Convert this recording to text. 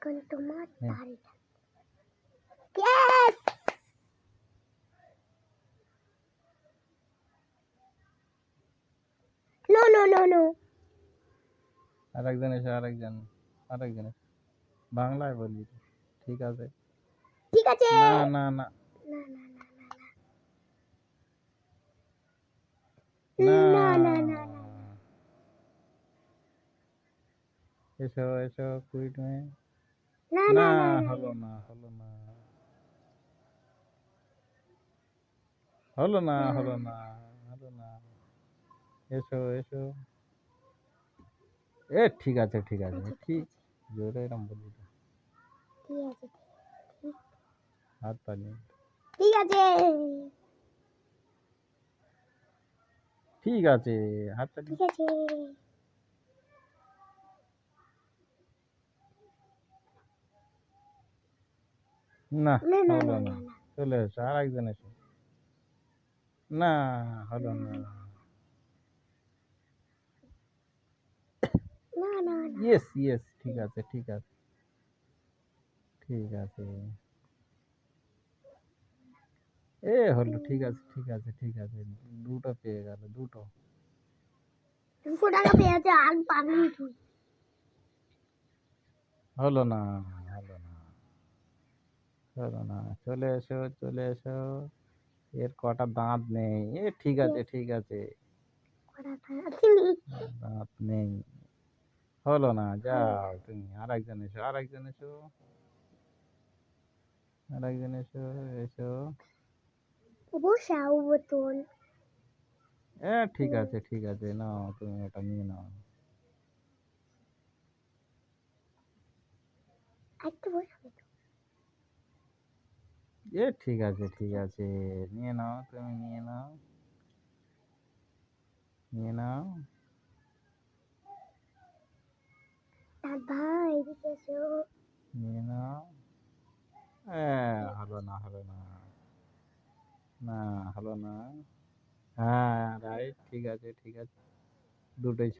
going to matar it. Yes! No, no, no, no. আরেক জন এসে আরেক জন আরেক জন বাংলায় বলবি ঠিক আছে ঠিক আছে না না না না না না না এসো এসো কুইট মেয়ে না হলো না। হলো না। হলো না হলো না হলো না। এসো এসো। এ ঠিক আছে ঠিক আছে। ঠিক জোরে। ঠিক আছে হাত পানি ঠিক আছে। ঠিক আছে হাত পানি ঠিক আছে। না না না হলো না না না না চলে এসো আর একজন এসো না হলো না না না না ইয়েস ইয়েস ঠিক আছে ঠিক আছে ঠিক আছে এ হলো ঠিক আছে ঠিক আছে ঠিক আছে দুটো পেয়ে গেল দুটো দুশো টাকা পেয়েছে আর পাবি তুই হলো না হলো না হলো না চলে এসো চলে এসো। এর কটা দাঁত নেই। এ ঠিক আছে ঠিক আছে। দাঁত নেই? হলো না যাও তুমি। আর একজন এসো আর একজন এসো। আর একজন এসো। এসো বসাও বোতল। এ ঠিক আছে ঠিক আছে নাও তুমি ওটা নিয়ে নাও। একটু এ ঠিক আছে ঠিক আছে। নিয়ে নাও তুমি নিয়ে নাও। নিয়ে নাও। দাদা এদিকে এসো। নিয়ে নাও। এ হলো না হলো না। না হলো না। হ্যাঁ রাইট ঠিক আছে ঠিক আছে। দুটোই